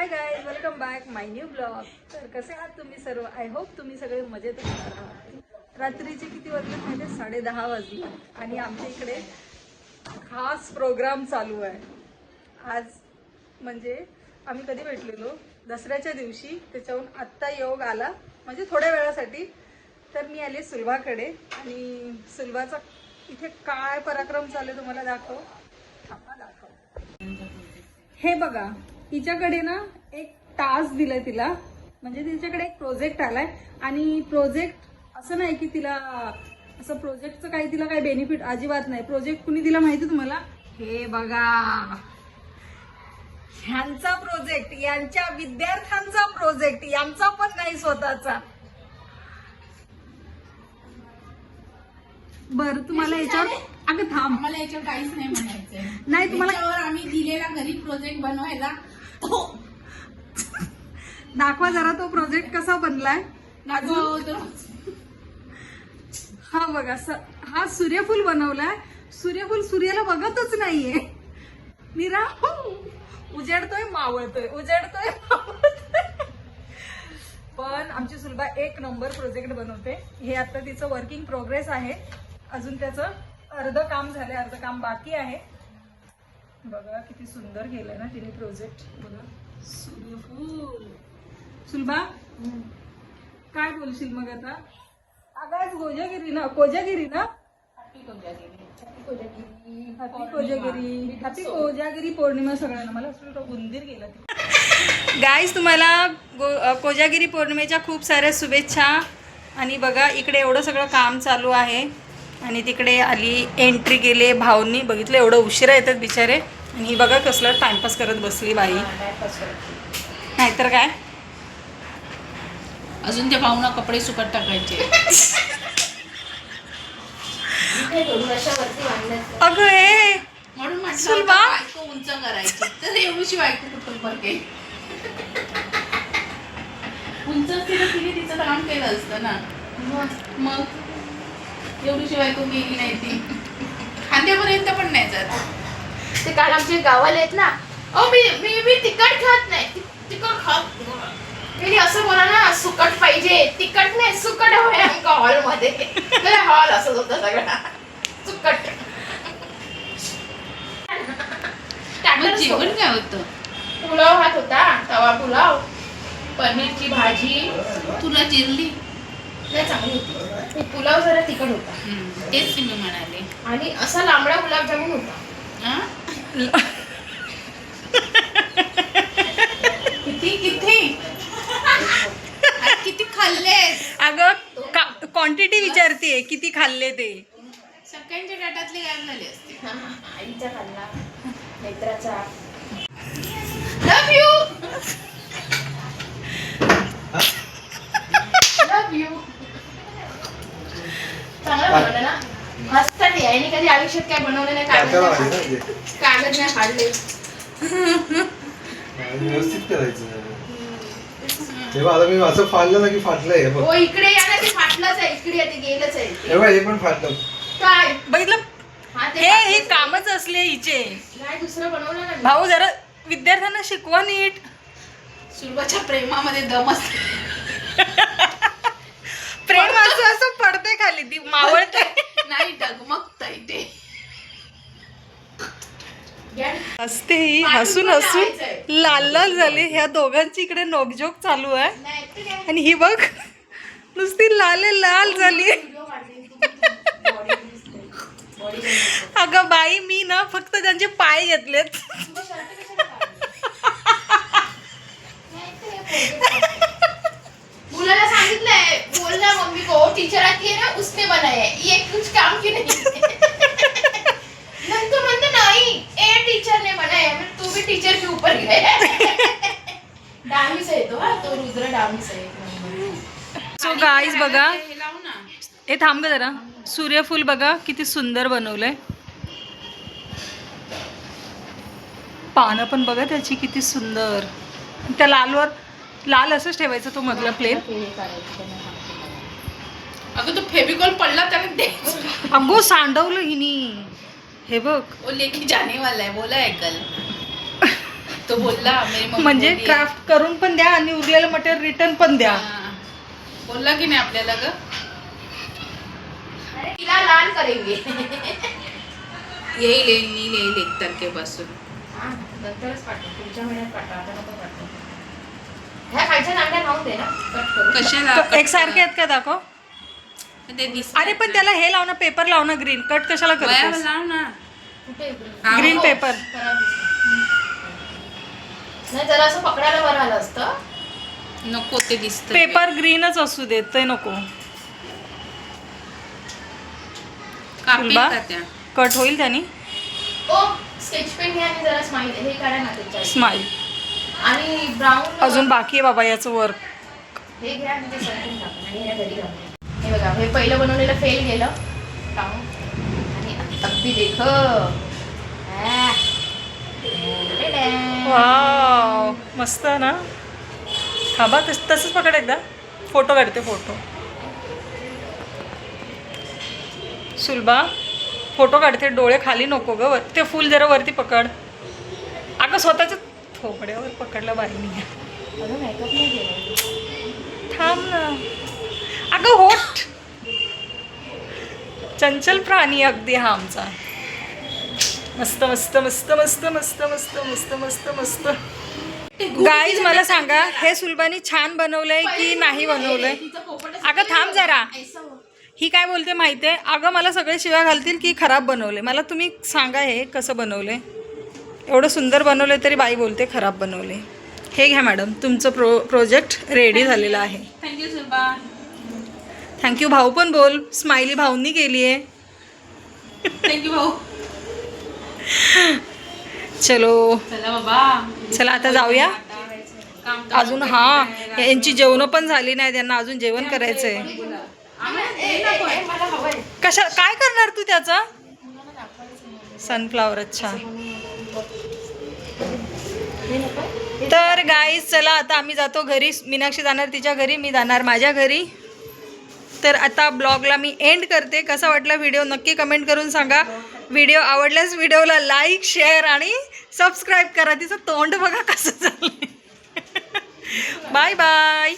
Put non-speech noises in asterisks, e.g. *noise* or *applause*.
Hi guys welcome back my new blog तर कसे आहात तुम्ही सर्व? आय होप तुम्ही सगळे मजेत असणार आहात. रात्रीचे किती वाजले माहिती साडे दहा वाजले. आणि आमच्या इकडे खास प्रोग्राम चालू आहे. आज म्हणजे आम्ही कधी भेटलेलो? दसऱ्याच्या दिवशी. त्याच्याहून आत्ता योग आला. म्हणजे थोड्या वेळासाठी. तर मी आले सुलभाकडे. आणि सुलभाचा इथे काय पराक्रम चालू आहे तुम्हाला दाखव. दाखव. हे बघा. हिच्याकडे ना एक टास्क दिलाय तिला. म्हणजे तिच्याकडे एक प्रोजेक्ट आलाय. आणि प्रोजेक्ट असं नाही की तिला असं प्रोजेक्टचं काही तिला काही बेनिफिट अजिबात नाही. प्रोजेक्ट कुणी दिला माहिती तुम्हाला? हे बघा. ह्यांचा प्रोजेक्ट यांच्या विद्यार्थ्यांचा प्रोजेक्ट यांचा पण नाही स्वतःचा. बर तुम्हाला याच्यावर अगं थांब. आम्हाला याच्यावर काहीच नाही म्हणायचंय. नाही तुम्हाला आम्ही दिलेला घरी प्रोजेक्ट बनवायला दाखवा जरा तो प्रोजेक्ट कसा बनलाय. हा बघा हा सूर्यफूल बनवलाय. सूर्यफूल सूर्याला बघतच नाहीये. निरा उजेडतोय मावळतोय उजेडतोय पण आमची सुलभा एक नंबर प्रोजेक्ट बनवते. हे आता तिचं वर्किंग प्रोग्रेस आहे. अजून त्याचं अर्ध काम झालंय अर्ध काम बाकी आहे. बघा किती सुंदर केलंय ना तिने प्रोजेक्ट बघा. सूर्यफूल सुलभा? काय बोलशील मग आता? अगं आज कोजागिरी ना? कोजागिरी ना? हॅपी कोजागिरी हॅपी कोजागिरी पौर्णिमा सगळ्यांना. मला असं वाटतं उंदीर गेला गाईज तुम्हाला गो कोजागिरी पौर्णिमेच्या खूप साऱ्या शुभेच्छा. आणि बघा इकडे एवढं सगळं काम चालू आहे. आणि तिकडे आली एंट्री केली भावनी बघितलं एवढं उशिरा येतात बिचारे. आणि ही बघा कसलं टाइमपास करत बसली बाई. नाहीतर काय? अजून ते पाहुणा कपडे सुकत टाकायचे. अगं ए. म्हणून म्हटलं सुलभा? बायको उंच करायची. तर एवढीशी बायको कुठून बघे उंच असती तर तिने तिचं काम केलं असतं ना. मग? एवढीशी बायको गेली नाही ती. खांद्यापर्यंत पण नाही जात. ते काल आमचे गावाला आहेत ना. ओ मी मी मी तिखट खात नाही. तिखट खात मी असं बोला ना सुकट पाहिजे. तिखट नाही सुकट हवंय आमका हॉलमध्ये हॉल असत होता सगळा. सुकट. जेवण काय होतं? पुलाव हात होता तवा पुलाव पनीरची भाजी. तुला जिरली नाही चांगली होती. ते पुलाव जरा तिखट होता. तेच मी म्हणाले. आणि असा लांबडा गुलाबजामुन होता. हा? किती किती? किती खाल्लेस? अगं क्वांटिटी विचारते किती खाल्ले ते. सगळ्यांच्या टाटातले गायब झाले असते. हा, आईचा खाल्ला. *laughs* नेत्राचा. लव यू लव यू चांगलं बनवलं ना मस्त ते आयुष्यात काय बनवलं नाही कागद नाही माहिती ना फाडले. कागद नाही फाडले व्यवस्थित करायचं. तेव्हा आता मी असं फाडलं ना की फाटलंय हे बघ. हो इकडे या ना ते फाटलंच आहे इकडे या, ते गेलंच आहे. ते. हे बघ, हे पण फाटलं. काय? बघितलं? हा ते हे हे फाटलंच. कामच असले हिचे. नाही दुसरं बनवलं ना मी. भाऊ जरा विद्यार्थ्यांना शिकवा नीट. सुरुवाच्या प्रेमामध्ये दम असते. *laughs* प्रेम असं असं पडते खाली ती मावळते. नाही डगमगताय ते घ्या. असते ही हसून हसून लाल लाल झाली ह्या दोघांची इकडे नोकझोक चालू आहे आणि ही बघ नुसती लाल लाल झाली. अगं बाई मी ना फक्त त्यांचे पाय घेतलेत तुझा शर्ट कशाला काढला? नाही ते पोरगं मुलाला सांगितलंय बोल ना मम्मी को टीचर आती है ना उसने बनाया है ये कुछ काम की नहीं नंतर म्हणते नाही ए टीचर ने बनाया मैं तू भी टीचर के ऊपर गया डामीस आहे तो हा तो रुद्र डामीस आहे. सो गाईज बघा हे थांब जरा. सूर्यफूल बघा किती सुंदर बनवलंय. पानं पण बघा त्याची किती सुंदर. त्या लालवर लाल असंच ठेवायचं तो मधला प्लेन अगं तो फेबिकॉल पडला त्याने दे अगो सांडवलं हिनी. हे बघ. ओ लेखी जाने वाला है बोला है कल तो बोलला मेरी मम्मी म्हणजे बोलली. आहे. क्राफ्ट करून पण द्या आणि उरलेलं मटेरियल रिटर्न पण द्या. हा. बोलला की नाही आपल्याला ग? अरे तिला लाल करेंगे. येईल येईल नील येईल एक तारखेपासून. हा, नंतरच पाठव. पुढच्या महिन्यात पाठव. आता नको पाठव. ह्या खालच्या दांड्या राहून दे ना? कट करू. कशाला एक सारखे आहेत का दाखव? ते दिसत अरे पण त्याला हे लाव ना पेपर लाव ना ग्रीन कट कशाला लाव ना? हा, ग्रीन हो. पेपर दिसलं. नाही जरा असं पकडायला बरं आलं असतं. नको ते दिसत पेपर ग्रीनच असू देत ते नको. फुलबा? कट होईल त्यानी? ओ स्केच पेन घ्या आणि जरा स्माईल हे काढा ना त्याच्या स्माईल आणि ब्राऊन अजून बाकी आहे बाबा याचं वर्क हे घ्या आणि ते संपून टाकून आणि ह्या घरी घालून. हे बघा हे पहिलं बनवलेलं फेल गेलं. टाकून. आणि अगदी देख. वाव मस्त ना? थांबा तस तसंच पकड एकदा. फोटो काढते फोटो. सुलभा फोटो काढते डोळे खाली नको ग ते फुल जरा वरती पकड. अगं स्वतःच थोपड्यावर पकडलं बाईनी अजून. थांब ना. अगं होट चंचल प्राणी अगदी हा आमचा. मस्त मस्त मस्त मस्त मस्त मस्त मस्त मस्त मस्त. गाईज मला सांगा हे सुलभानी छान बनवलंय की नाही बनवलंय? अगं थांब जरा. ही काय बोलते माहिती आहे अगं मला सगळे शिव्या घालतील की खराब बनवले मला तुम्ही सांगा हे कसं बनवलंय. एवढं सुंदर बनवलंय तरी बाई बोलते खराब बनवले हे घ्या मॅडम तुमचं प्रो प्रोजेक्ट रेडी झालेलं आहे. थँक्यू सुलभा थँक्यू भाऊ पण बोल. स्माइली भाऊंनी केली आहे. थँक्यू भाऊ. चलो. चला बाबा. चला आता जाऊया. अजून हा. यांची जेवणं पण झाली नाही त्यांना अजून जेवण मला हवंय. कशा काय करणार तू त्याचं? सनफ्लावर अच्छा. तर गाईज चला आता आम्ही जातो घरी. मीनाक्षी जाणार तिच्या घरी मी जाणार माझ्या घरी. तर आता ब्लॉगला मी एंड करते. कसा वाटला व्हिडिओ नक्की कमेंट करून सांगा. व्हिडिओ आवडल्यास व्हिडिओला लाईक शेअर आणि सबस्क्राईब करा. तिचं तोंड बघा कसं झालं बाय बाय